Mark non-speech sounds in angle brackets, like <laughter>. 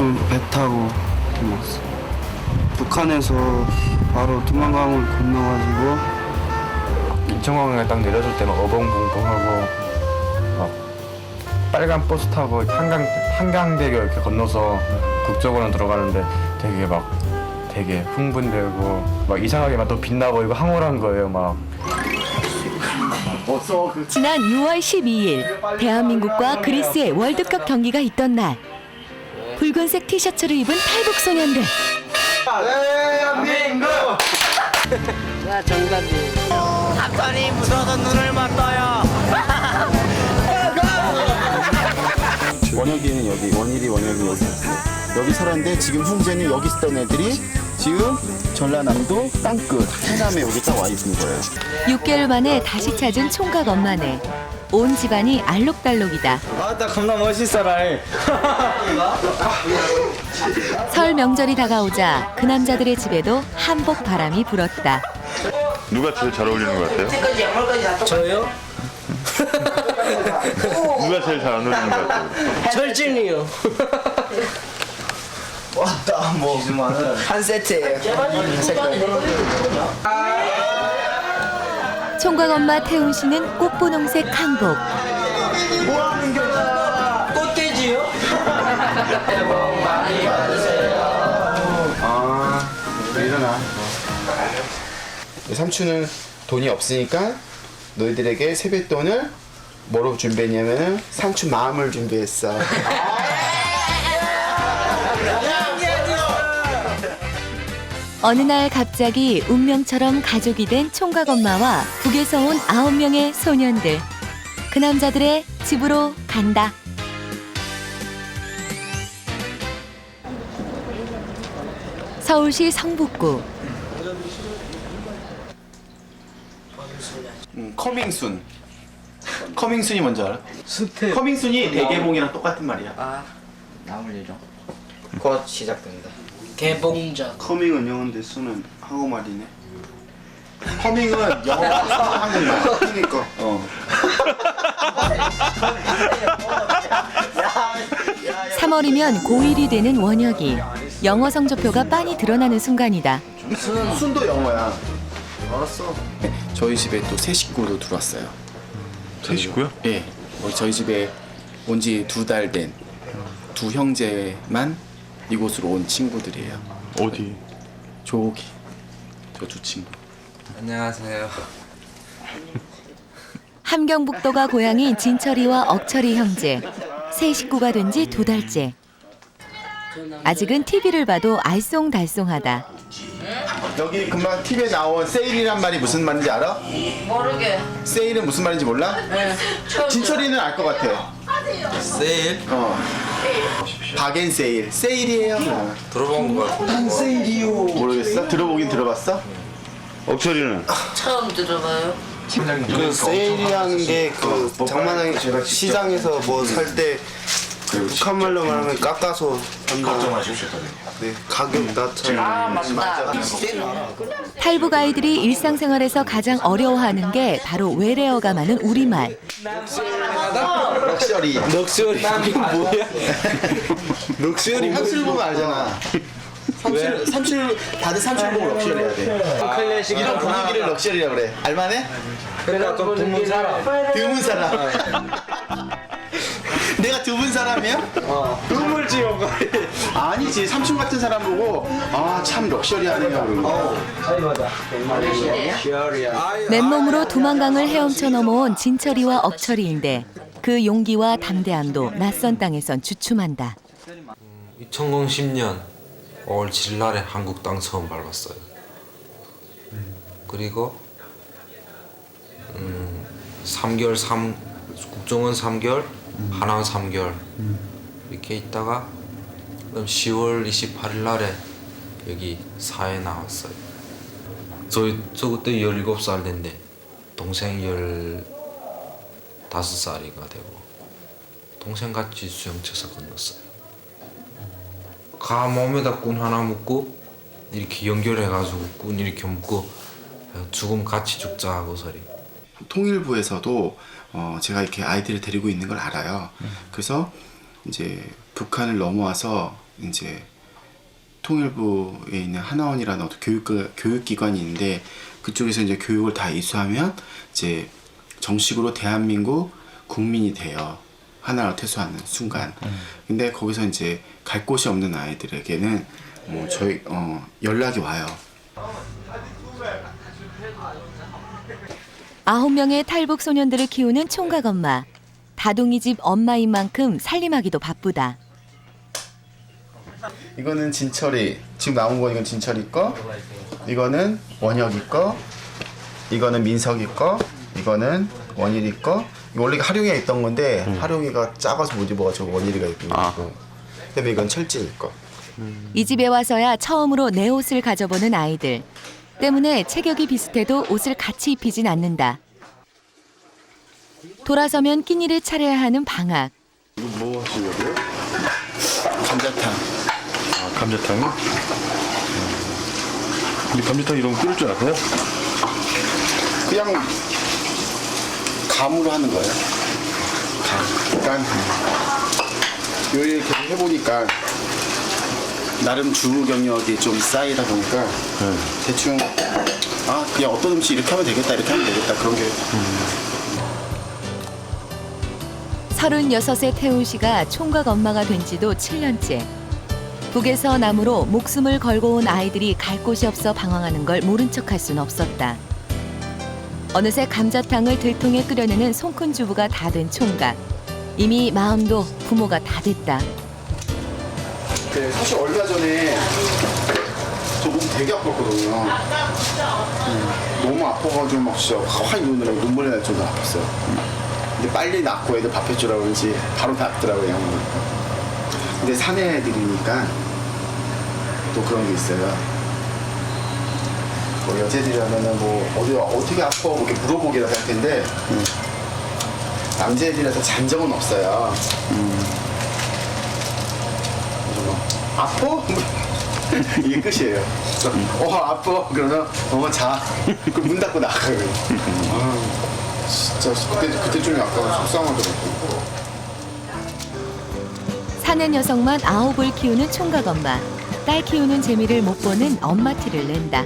좀 배 타고 좀 왔어. 북한에서 바로 두만강을 건너가지고 인천공항에 딱 내려줄 때막 어벙벙벙하고 막 빨간 버스 타고 한강 한강대교 이렇게 건너서 북쪽으로 들어가는데 되게 막 되게 흥분되고 막 이상하게 막 또 빛나 보이고 황홀한 거예요 막. 지난 6월 12일 대한민국과 그리스의 월드컵 경기가 있던 날 붉은색 티셔츠를 입은 탈북 소년들 나 정답이. 답변이 무서워서 눈을 못 떠요. 원혁이는 여기, 원일이 원혁이 여기 있어. 여기 살았는데 지금 현재는 여기 있던 애들이 지금 전라남도 땅끝 해남에 여기 딱 와 있는 거예요. 6개월 만에 다시 찾은 총각 엄마네 온 집안이 알록달록이다 아나 겁나 멋있어라. <laughs> 설 명절이 다가오자 그 남자들의 집에도 한복 바람이 불었다 누가 제일 잘 어울리는 것 같아요? 저요? <laughs> 누가 제일 잘 안 어울리는 것 같아요? 철진이요. 한 세트예요. 총각 엄마 태훈 씨는 꽃분홍색 한복 꽃돼지요? 아, 일어나. 삼촌은 돈이 없으니까 너희들에게 세뱃돈을 뭐로 준비했냐면은 삼촌 마음을 준비했어. <laughs> 어느 날 갑자기 운명처럼 가족이 된 총각 엄마와 북에서 온 아홉 명의 소년들 그 남자들의 집으로 간다 서울시 성북구 음, 커밍순. 커밍순이 뭔지 알아? 커밍순이 대개봉이랑 똑같은 말이야. 아 나물 예정. 곧 시작됩니다. 개봉작. 커밍은 영어인데 수는 한국말이네. 커밍은 영어, 한국말. 그러니까 어. 3월이면 고1이 되는 원혁이 영어 성적표가 빤히 드러나는 순간이다 순도 영어야. 알았어. 저희 집에 또 새 식구도 들어왔어요. 제 식구요? 예. 어, 저희 집에 온 지 두 달 된 두 형제만 이곳으로 온 친구들이에요. 어디? 저기 저 두 친구. 안녕하세요. 함경북도가 고향인 진철이와 억철이 형제 새 식구가 된 지 두 달째 아직은 TV를 봐도 알쏭달쏭하다 여기 금방 TV에 나온 세일이란 말이 무슨 말인지 알아? 모르게. 세일은 무슨 말인지 몰라? 네. 진철이는 알 것 같아. 세일 어. 박앤 세일. 세일이에요. 들어본 거 세일이요. 모르겠어? 들어보긴 들어봤어? 억철이는? 처음 들어봐요. 그 세일이라는 게 그 장만한 시장에서 뭐 살 때 북한 말로 말하면 깎아서 한다. 걱정하십시오. 네 가격 낮춰. 아 맞다. 탈북 아이들이 일상생활에서 가장 어려워하는 게 바로 외래어가 많은 우리말 럭셔리. 럭셔리. 뭐야? <laughs> 럭셔리. 삼촌 보면 알잖아. 삼촌, 삼촌, 다들 삼촌 보고 럭셔리 해야 돼. 클래식. 이런 분위기를 럭셔리라고 그래. 알만해? 그래가 좀 드문 사람. 드문 사람. 드문 사람이야? 눈물지 형. 아니지. 삼촌 같은 사람 보고 아 참 럭셔리하네요. 그러고. 맨몸으로 두만강을 헤엄쳐 넘어온 진철이와 억철이인데 그 용기와 담대함도 낯선 땅에선 주춤한다 2010년 5월 7일 날에 한국 땅 처음 밟았어요. 그리고 음, 3개월 3 국정원 3개월, 하나원 3개월 이렇게 있다가 그럼 10월 28일 날에 여기 사회 나왔어요. 저, 저 그때 17살 됐는데 동생이 15살이가 되고 동생 같이 수영쳐서 건넜어요. 가 몸에다 꾼 하나 묶고 이렇게 연결해가지고 꾼 이렇게 묶고 죽음 같이 죽자 하고 소리. 통일부에서도 어, 제가 이렇게 아이들을 데리고 있는 걸 알아요. 그래서 이제 북한을 넘어와서 이제 통일부에 있는 하나원이라는 어떤 교육 교육기관이 있는데 그쪽에서 이제 교육을 다 이수하면 이제 정식으로 대한민국 국민이 돼요. 하나로 퇴소하는 순간. 근데 거기서 이제 갈 곳이 없는 아이들에게는 뭐 저희 어 연락이 와요. 아홉 명의 탈북 소년들을 키우는 총각 엄마. 다둥이 집 엄마인 만큼 살림하기도 바쁘다. 이거는 진철이. 지금 나온 거 이건 진철이 거. 이거는 원혁이 거. 이거는 민석이 거. 이거는 원일이 거. 이거 원래 하룡이가 있던 건데 하룡이가 작아서 못 입어가지고 원일이가 입고. 있고 그다음에 이건 철진이 거. 이 집에 와서야 처음으로 내 옷을 가져보는 아이들. 때문에 체격이 비슷해도 옷을 같이 입히진 않는다. 돌아서면 끼니를 차려야 하는 방학. 뭐 하시려고요? 감자탕 아, 감자탕이? 근데 감자탕 이런 거 끓일 줄 아세요? 그냥 감으로 하는 거예요 감 그러니까 요리를 계속 해보니까 나름 주 경력이 좀 쌓이다 보니까 대충 아 그냥 어떤 음식 이렇게 하면 되겠다 이렇게 하면 되겠다 그런 게 36의 태훈 씨가 총각 엄마가 된 지도 7년째. 북에서 남으로 목숨을 걸고 온 아이들이 갈 곳이 없어 방황하는 걸 모른 척할 순 없었다. 어느새 감자탕을 들통에 끓여내는 손큰 주부가 다 된 총각. 이미 마음도 부모가 다 됐다. 그 사실 얼마 전에 저 몸 되게 아팠거든요. 음, 너무 아파가지고 막 진짜 확 눈으로 눈물이 날 정도로 아팠어요. 근데 빨리 낫고 애들 밥 해주라고 그런지 바로 낫더라고요. 근데 사내 애들이니까 또 그런 게 있어요. 뭐 여자애들이라면은 뭐 어디 어떻게 아파 뭐 이렇게 물어보기라 할 텐데 남자애들이라서 잔적은 없어요. 아파? <laughs> 이게 끝이에요. 그래서 어 아파 그러면 어 자. 그문 닫고 나가요. 아, 진짜 그때 그때 좀 약간 속상하더라고. 사내 녀석만 아홉을 키우는 총각 엄마. 딸 키우는 재미를 못 보는 엄마 티를 낸다.